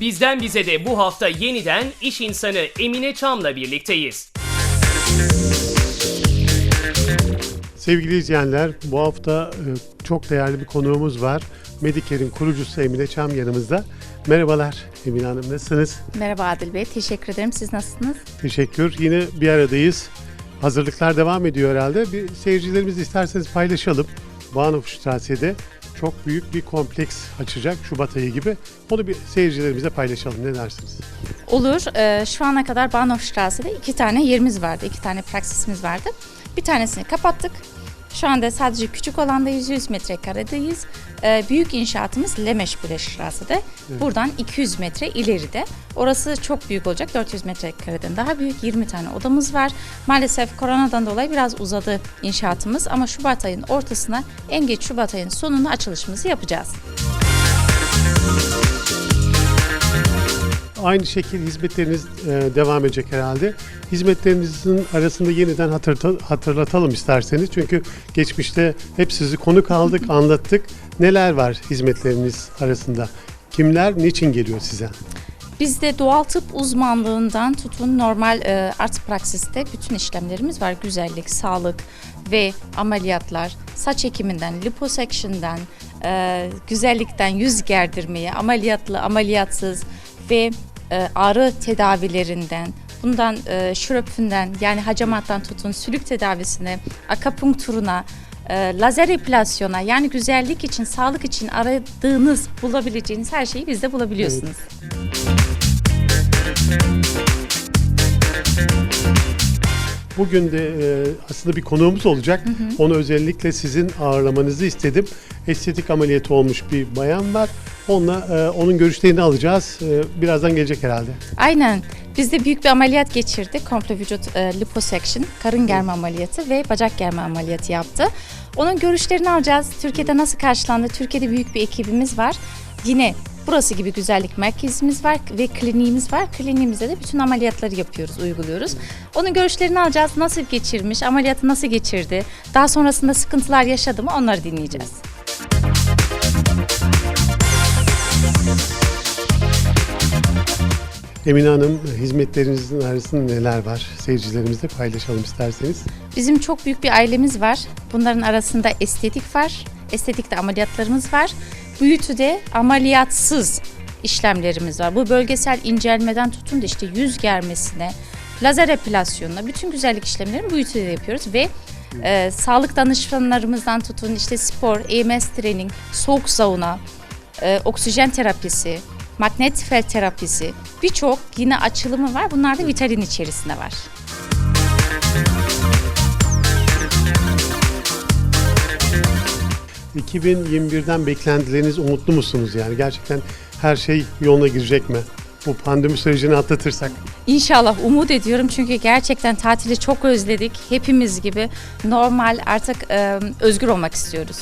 Bizden bize de bu hafta yeniden iş insanı Emine Çam'la birlikteyiz. Sevgili izleyenler, bu hafta e, çok değerli bir konuğumuz var. Medicare'in kurucusu Emine Çam yanımızda. Merhabalar Emine Hanım, nasılsınız? Merhaba Adil Bey, teşekkür ederim. Siz nasılsınız? Teşekkür. Yine bir aradayız. Hazırlıklar devam ediyor herhalde. Bir seyircilerimiz isterseniz paylaşalım. Bahnhofstrasse'de çok büyük bir kompleks açacak Şubat ayı gibi. Onu bir seyircilerimize paylaşalım. Ne dersiniz? Olur. Ee, şu ana kadar Bahnhofstrasse'de iki tane yerimiz vardı, iki tane praksisimiz vardı. Bir tanesini kapattık. Şu anda sadece küçük olandayız, 100 metrekaredeyiz. Ee, büyük inşaatımız Lemeşbülestrasse'de. Buradan 200 metre ileride. Orası çok büyük olacak, 400 metrekareden daha büyük. 20 tane odamız var. Maalesef koronadan dolayı biraz uzadı inşaatımız ama Şubat ayının ortasına, en geç Şubat ayının sonunda açılışımızı yapacağız. Aynı şekilde hizmetleriniz e, devam edecek herhalde. Hizmetlerinizin arasında yeniden hatırta- hatırlatalım isterseniz. Çünkü geçmişte hep sizi konuk aldık, anlattık. Neler var hizmetleriniz arasında? Kimler niçin geliyor size? Bizde doğal tıp uzmanlığından tutun normal e, art praksiste bütün işlemlerimiz var. Güzellik, sağlık ve ameliyatlar, saç ekiminden, liposection'dan, e, güzellikten yüz gerdirmeye, ameliyatlı, ameliyatsız ve e, ağrı tedavilerinden, bundan e, şüröpünden yani hacamattan tutun sülük tedavisine, akapunkturuna, e, lazer epilasyona yani güzellik için, sağlık için aradığınız, bulabileceğiniz her şeyi bizde bulabiliyorsunuz. Bugün de e, aslında bir konuğumuz olacak. Onu özellikle sizin ağırlamanızı istedim. Estetik ameliyatı olmuş bir bayan var. Onunla e, onun görüşlerini alacağız. E, birazdan gelecek herhalde. Aynen. Biz de büyük bir ameliyat geçirdik. Komple vücut e, liposuction, karın germe ameliyatı ve bacak germe ameliyatı yaptı. Onun görüşlerini alacağız. Türkiye'de nasıl karşılandı? Türkiye'de büyük bir ekibimiz var. Yine burası gibi güzellik merkezimiz var ve kliniğimiz var. Kliniğimizde de bütün ameliyatları yapıyoruz, uyguluyoruz. Onun görüşlerini alacağız. Nasıl geçirmiş, ameliyatı nasıl geçirdi? Daha sonrasında sıkıntılar yaşadı mı? Onları dinleyeceğiz. Emine Hanım, hizmetlerinizin arasında neler var? Seyircilerimizle paylaşalım isterseniz. Bizim çok büyük bir ailemiz var. Bunların arasında estetik var. Estetikte ameliyatlarımız var. Büyütüde ameliyatsız işlemlerimiz var. Bu bölgesel incelmeden tutun da işte yüz germesine, lazer epilasyonuna bütün güzellik işlemlerini büyütüde yapıyoruz ve e, sağlık danışmanlarımızdan tutun işte spor, EMS training, soğuk sauna, e, oksijen terapisi, magnetifel terapisi birçok yine açılımı var. Bunlar da Vitalin içerisinde var. Hı. 2021'den beklentileriniz umutlu musunuz? Yani gerçekten her şey yoluna girecek mi? Bu pandemi sürecini atlatırsak. İnşallah umut ediyorum çünkü gerçekten tatili çok özledik. Hepimiz gibi normal artık e, özgür olmak istiyoruz.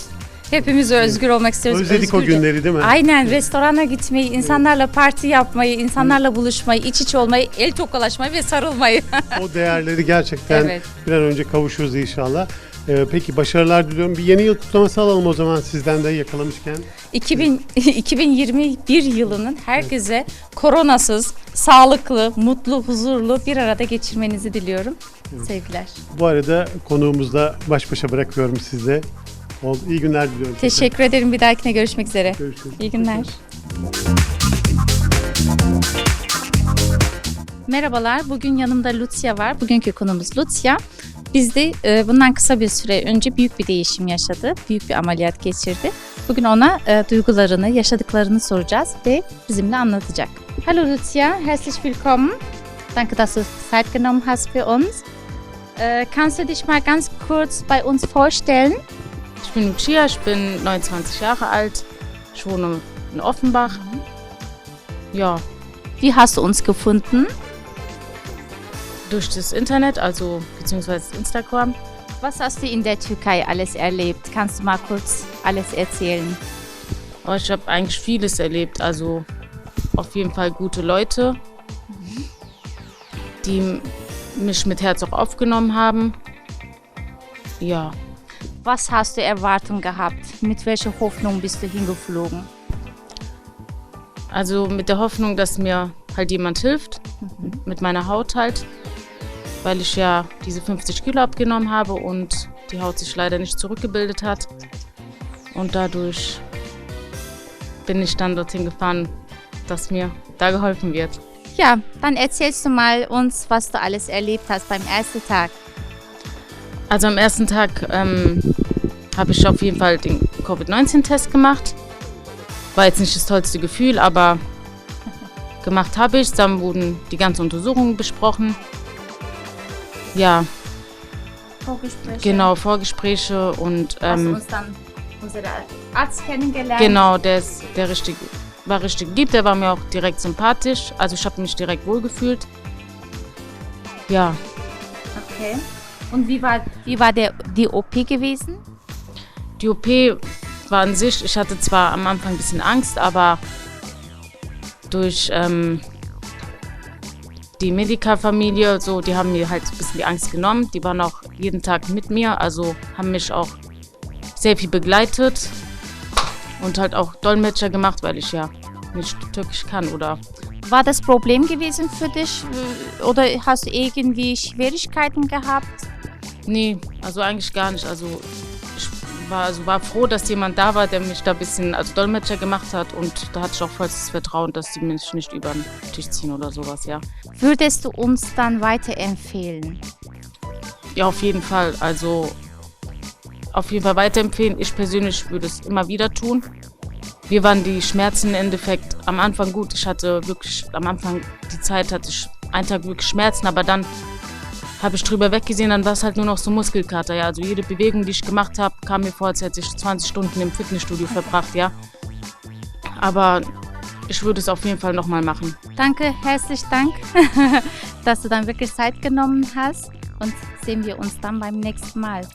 Hepimiz özgür olmak istiyoruz. Özledik o özgürce. günleri değil mi? Aynen restorana gitmeyi, insanlarla parti yapmayı, insanlarla buluşmayı, iç içe olmayı, el tokalaşmayı ve sarılmayı. O değerleri gerçekten Evet. bir an önce kavuşuruz inşallah. Ee, peki başarılar diliyorum. Bir yeni yıl kutlaması alalım o zaman sizden de yakalamışken. 2000, 2021 yılının herkese koronasız, sağlıklı, mutlu, huzurlu bir arada geçirmenizi diliyorum. Sevgiler. Bu arada konuğumuzla baş başa bırakıyorum sizle. Ol- İyi günler diliyorum. Teşekkür ederim. Bir dahakine görüşmek üzere. Görüşürüz. İyi günler. Merhabalar, bugün yanımda Lucia var. Bugünkü konumuz Lucia. Biz de e, bundan kısa bir süre önce büyük bir değişim yaşadı. Büyük bir ameliyat geçirdi. Bugün ona e, duygularını, yaşadıklarını soracağız ve bizimle anlatacak. Hallo Lucia, herzlich willkommen. Danke, dass du Zeit genommen hast für uns. Äh, kannst du dich mal ganz kurz bei uns vorstellen? Ich bin Lucia, ich bin 29 Jahre alt, ich wohne in Offenbach. Ja, Wie hast du uns gefunden? durch das Internet, also beziehungsweise Instagram. Was hast du in der Türkei alles erlebt? Kannst du mal kurz alles erzählen? Aber ich habe eigentlich vieles erlebt, also auf jeden Fall gute Leute, die m- mich mit Herz auch aufgenommen haben. Ja, Was hast du Erwartung gehabt? Mit welcher Hoffnung bist du hingeflogen? Also mit der Hoffnung, dass mir halt jemand hilft, mit meiner Haut halt, weil ich ja diese 50 Kilo abgenommen habe und die Haut sich leider nicht zurückgebildet hat. Und dadurch bin ich dann dorthin gefahren, dass mir da geholfen wird. Ja, dann erzählst du mal uns, was du alles erlebt hast beim ersten Tag. Also am ersten Tag ähm, habe ich auf jeden Fall den Covid-19-Test gemacht. War jetzt nicht das tollste Gefühl, aber gemacht habe ich. Dann wurden die ganzen Untersuchungen besprochen. Ja, Vorgespräche. genau, Vorgespräche und Hast du ähm, uns dann unseren Arzt kennengelernt? genau, der, ist, der richtig, war richtig lieb, der war mir auch direkt sympathisch. Also ich habe mich direkt wohlgefühlt. Ja, Okay. Und wie war, wie war der, die OP gewesen? Die OP war an sich, ich hatte zwar am Anfang ein bisschen Angst, aber durch ähm, die Medica-Familie, so, die haben mir halt ein bisschen die Angst genommen. Die waren auch jeden Tag mit mir, also haben mich auch sehr viel begleitet und halt auch Dolmetscher gemacht, weil ich ja nicht Türkisch kann oder War das Problem gewesen für dich äh, oder hast du irgendwie Schwierigkeiten gehabt? Nee, also eigentlich gar nicht. Also ich war, also war froh, dass jemand da war, der mich da ein bisschen als Dolmetscher gemacht hat und da hatte ich auch vollstes Vertrauen, dass die mich nicht über den Tisch ziehen oder sowas, ja. Würdest du uns dann weiterempfehlen? Ja, auf jeden Fall. Also auf jeden Fall weiterempfehlen. Ich persönlich würde es immer wieder tun. Mir waren die Schmerzen im Endeffekt am Anfang gut. Ich hatte wirklich am Anfang die Zeit, hatte ich einen Tag wirklich Schmerzen, aber dann habe ich drüber weggesehen, dann war es halt nur noch so Muskelkater, ja. Also jede Bewegung, die ich gemacht habe, kam mir vor, als hätte ich 20 Stunden im Fitnessstudio verbracht, ja. Aber ich würde es auf jeden Fall nochmal machen. Danke, herzlich Dank, dass du dann wirklich Zeit genommen hast und sehen wir uns dann beim nächsten Mal.